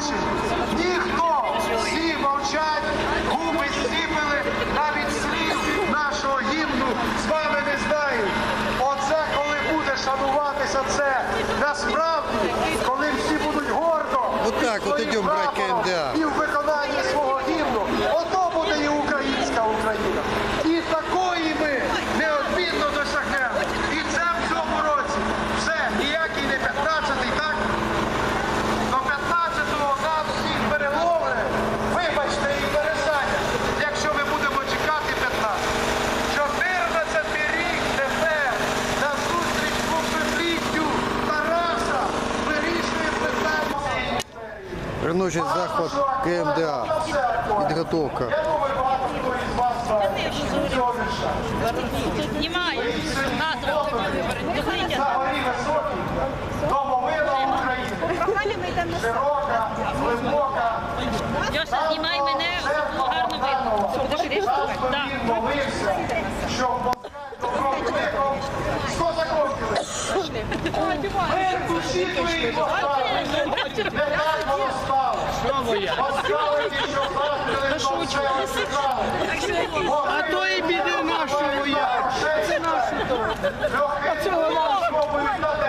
motion. Так. він молився, щоб москаль добром кликом сто закрутили. Мир душі твої поставили. Не так. Воно що то розіграли. А то і біди нашого я. Це наші Легке тіло спробують дати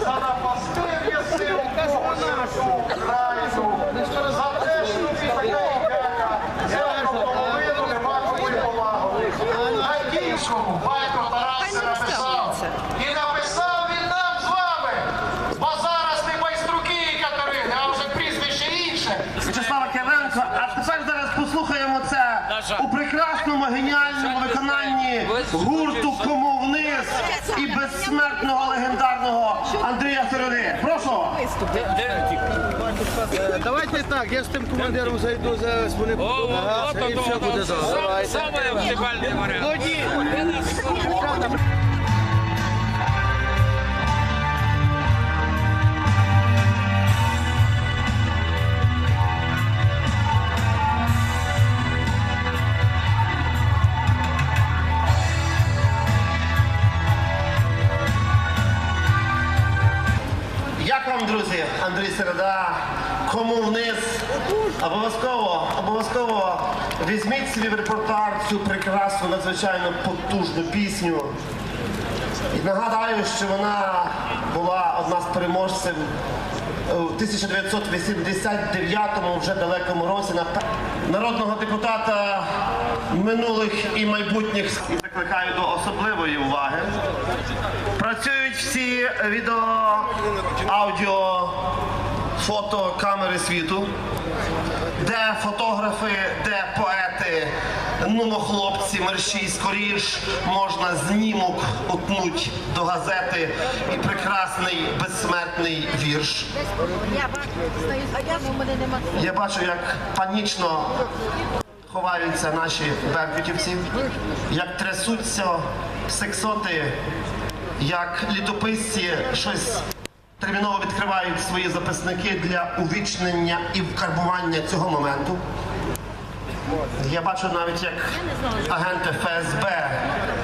за напастир'я сил нашого краю. Давайте так, я з тим командиром зайду зараз, вони О, і все буде добре. Саме оптимальний варіант. Тоді Як вам, друзі, Андрій Середа, кому вниз? Обов'язково, обов'язково візьміть собі в репертуар цю прекрасну, надзвичайно потужну пісню. І нагадаю, що вона була одна з переможців у 1989 вже далекому році на народного депутата минулих і майбутніх закликаю до особливої уваги. Працюють всі відео, аудіо, фото, камери світу, де фотографи, де поети, ну ну, хлопці, мерщій, скоріш можна знімок утнуть до газети і прекрасний безсмертний вірш. Я бачу, як панічно ховаються наші беркутівці, як трясуться сексоти, як літописці щось терміново відкривають свої записники для увічнення і вкарбування цього моменту. Я бачу навіть, як агенти ФСБ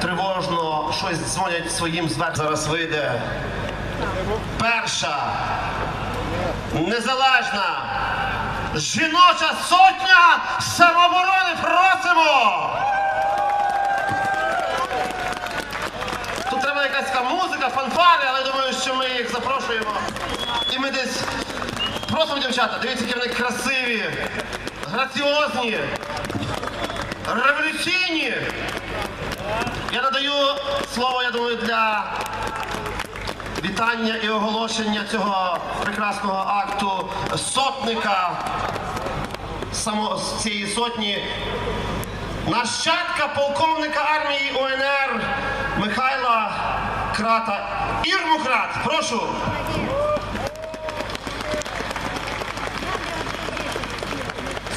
тривожно щось дзвонять своїм зверху. Зараз вийде перша незалежна жіноча сотня самооборони просимо! Тут така музика, фанфари, але думаю, що ми їх запрошуємо. І ми десь просимо дівчата, дивіться, які вони красиві, граціозні, революційні. Я надаю слово, я думаю, для вітання і оголошення цього прекрасного акту сотника само з цієї сотні. Нащадка полковника армії УНР Михайла Крата. Ірмукрат, прошу.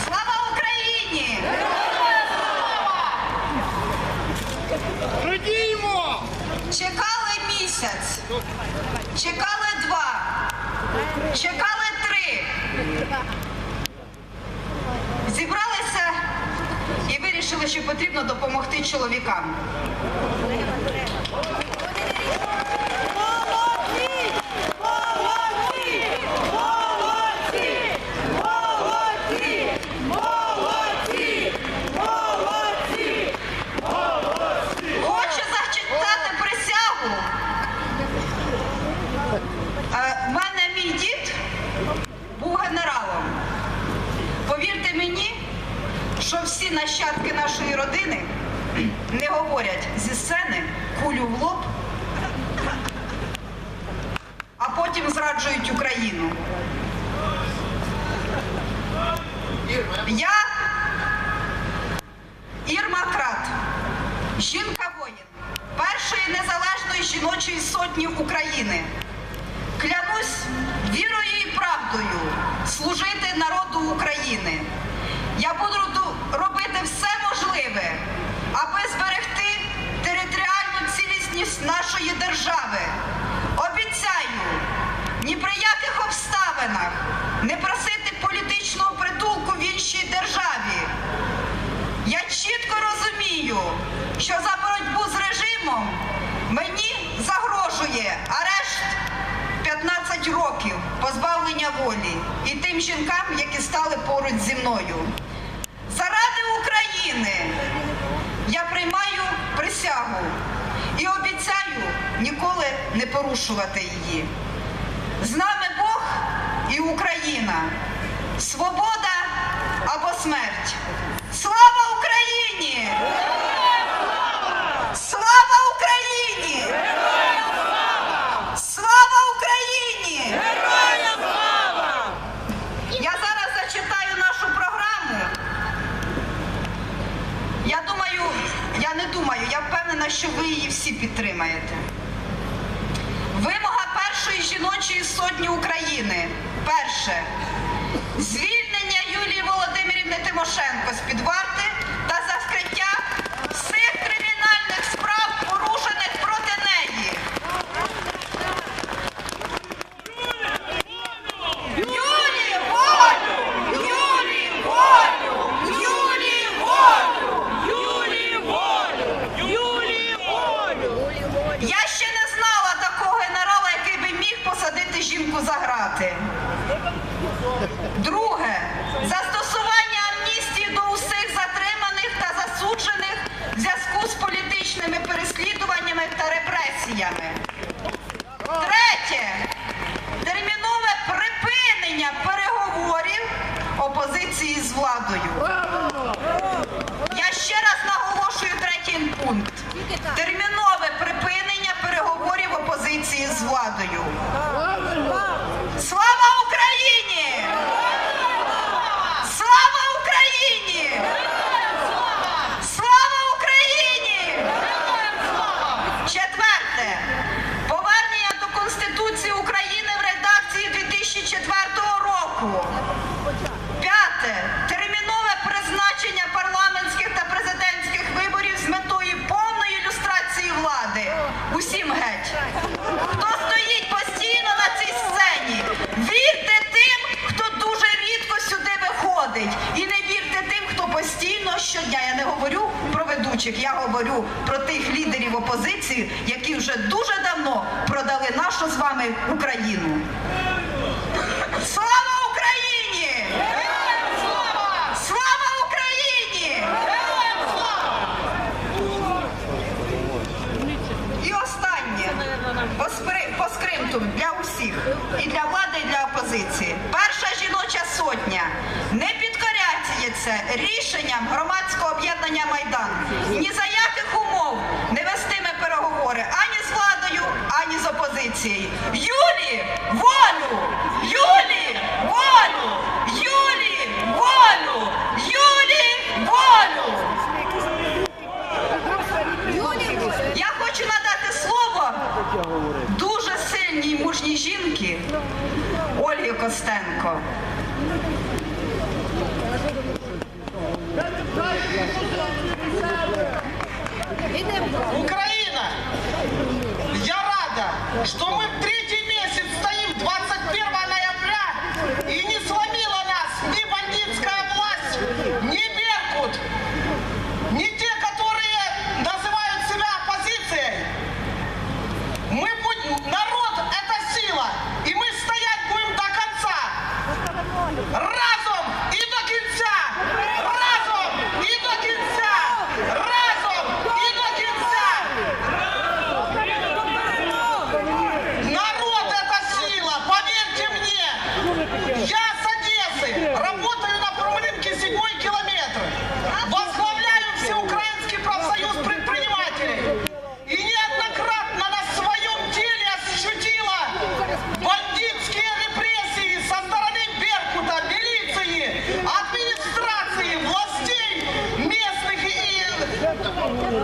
Слава Україні! радіємо! Чекали місяць, чекали два, чекали три. Зібралися і вирішили, що потрібно допомогти чоловікам. Лоб, а потім зраджують Україну. Я Ірма Крат, жінка-воїн першої незалежної жіночої сотні України. Клянусь вірою і правдою служити народу України. Я буду жінкам, які стали поруч зі мною. Заради України я приймаю присягу і обіцяю ніколи не порушувати її. З нами Бог і Україна. Свобода або смерть. Слава Україні! Слава Україні! Слава Україні! Я зараз зачитаю нашу програму. Я думаю, я не думаю, я впевнена, що ви її всі підтримаєте. Вимога першої жіночої сотні України. Перше. Звільнення Юлії Володимирівни Тимошенко з-під варти опозиції з владою. Слава Україні! Слава Україні! Слава Україні! Четверте. Повернення до Конституції України в редакції 2004 року. П'яте. Термінове призначення парламентських та президентських виборів з метою повної ілюстрації влади. Усім геть. Хто стоїть постійно на цій сцені? Вірте тим, хто дуже рідко сюди виходить. І не вірте тим, хто постійно щодня. Я не говорю про я говорю про тих лідерів опозиції, які вже дуже давно продали нашу з вами Україну. Слава Україні! Слава Україні! І останнє по, спри- для усіх, і для влади, і для опозиції. Перша жіноча сотня не підкоряється рішенням громадського об'єднання Майдан. Ольгі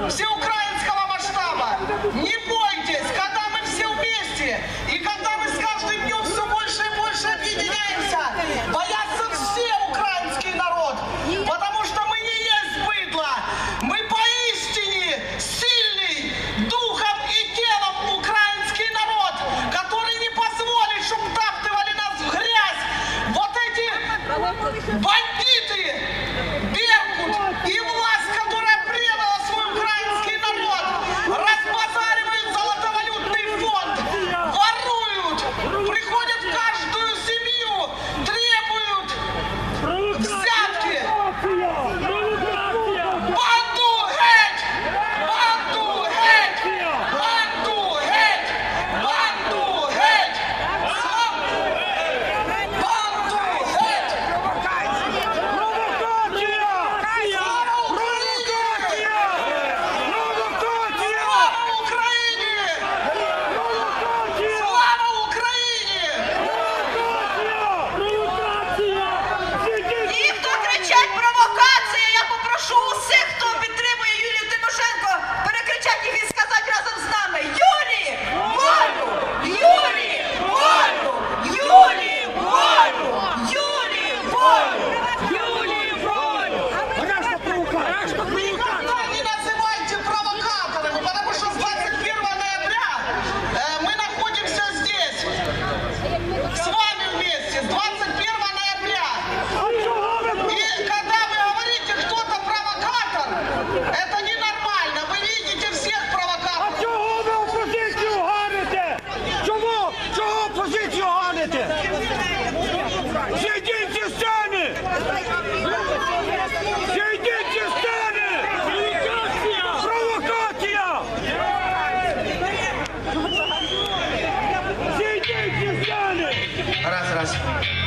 Seu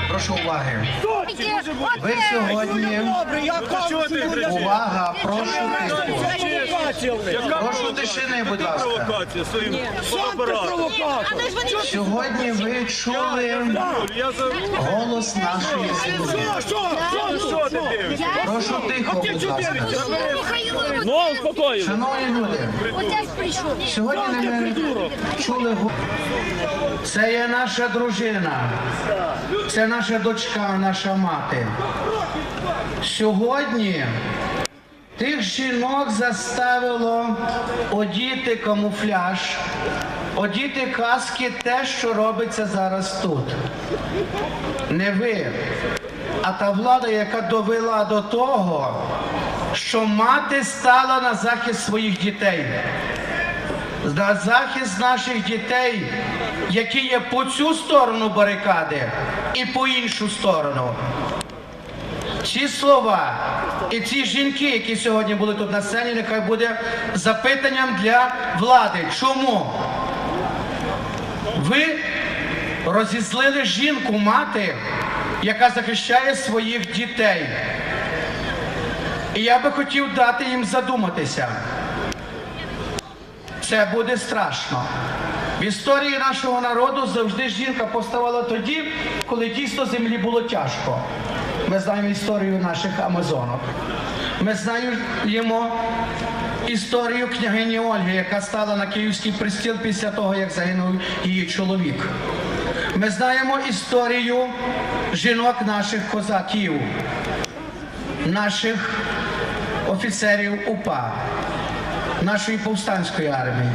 прошу уваги. Ви сьогодні увага, прошу тихо. Прошу тишини, будь ласка. Сьогодні ви чули голос нашої землі. Прошу тихо, будь ласка. Ну, успокоїв. Шановні люди, сьогодні ми чули го- це є наша дружина, це наша дочка, наша мати. Сьогодні тих жінок заставило одіти камуфляж, одіти каски те, що робиться зараз тут. Не ви, а та влада, яка довела до того, що мати стала на захист своїх дітей, на захист наших дітей, які є по цю сторону барикади і по іншу сторону. Ці слова і ці жінки, які сьогодні були тут на сцені, нехай буде запитанням для влади. Чому? Ви розізлили жінку, мати, яка захищає своїх дітей. І я би хотів дати їм задуматися. Це буде страшно. В історії нашого народу завжди жінка повставала тоді, коли дійсно землі було тяжко. Ми знаємо історію наших амазонок. Ми знаємо історію княгині Ольги, яка стала на київський пристіл після того, як загинув її чоловік. Ми знаємо історію жінок наших козаків, наших офіцерів УПА, нашої повстанської армії.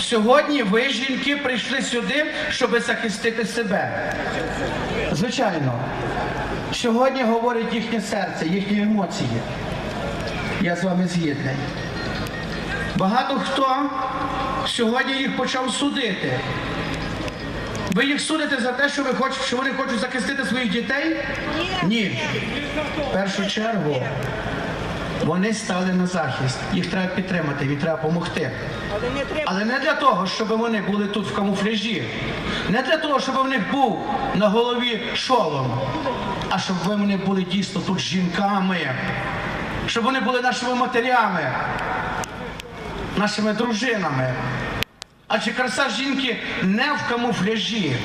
Сьогодні ви, жінки, прийшли сюди, щоб захистити себе. Звичайно, сьогодні говорить їхнє серце, їхні емоції. Я з вами згідний. Багато хто сьогодні їх почав судити. Ви їх судите за те, що ви хочете, що вони хочуть захистити своїх дітей? Ні. В першу чергу вони стали на захист. Їх треба підтримати, їм треба допомогти. Але не для того, щоб вони були тут в камуфляжі, не для того, щоб в них був на голові шолом, а щоб вони були дійсно тут жінками, щоб вони були нашими матерями, нашими дружинами. Адже краса жінки не в камуфляжі,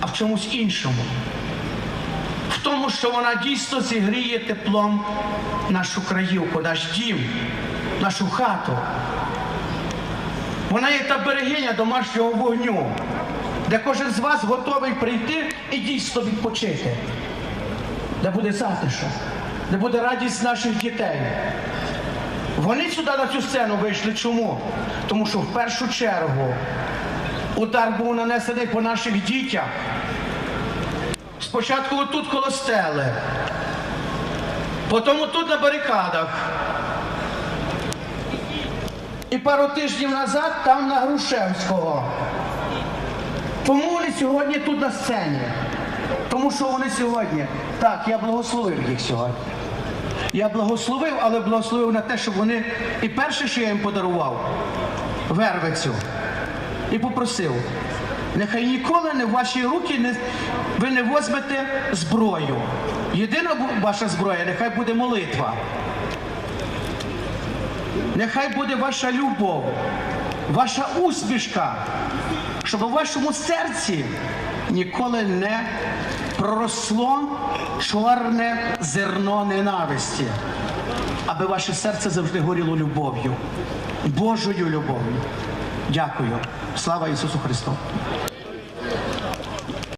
а в чомусь іншому. Тому, що вона дійсно зігріє теплом нашу краївку, наш дім, нашу хату. Вона є та берегиня домашнього вогню, де кожен з вас готовий прийти і дійсно відпочити, де буде затишок, де буде радість наших дітей. Вони сюди на цю сцену вийшли чому? Тому що в першу чергу удар був нанесений по наших дітях. Спочатку отут коло стели, потім отут на барикадах. І пару тижнів назад там на Грушевського. Тому вони сьогодні тут на сцені. Тому що вони сьогодні. Так, я благословив їх сьогодні. Я благословив, але благословив на те, щоб вони. І перше, що я їм подарував, вервицю. І попросив, нехай ніколи не в ваші руки не, ви не возьмете зброю. Єдина ваша зброя, нехай буде молитва. Нехай буде ваша любов, ваша усмішка, щоб у вашому серці ніколи не проросло чорне зерно ненависті, аби ваше серце завжди горіло любов'ю, Божою любов'ю. Дякую. Слава Ісусу Христу!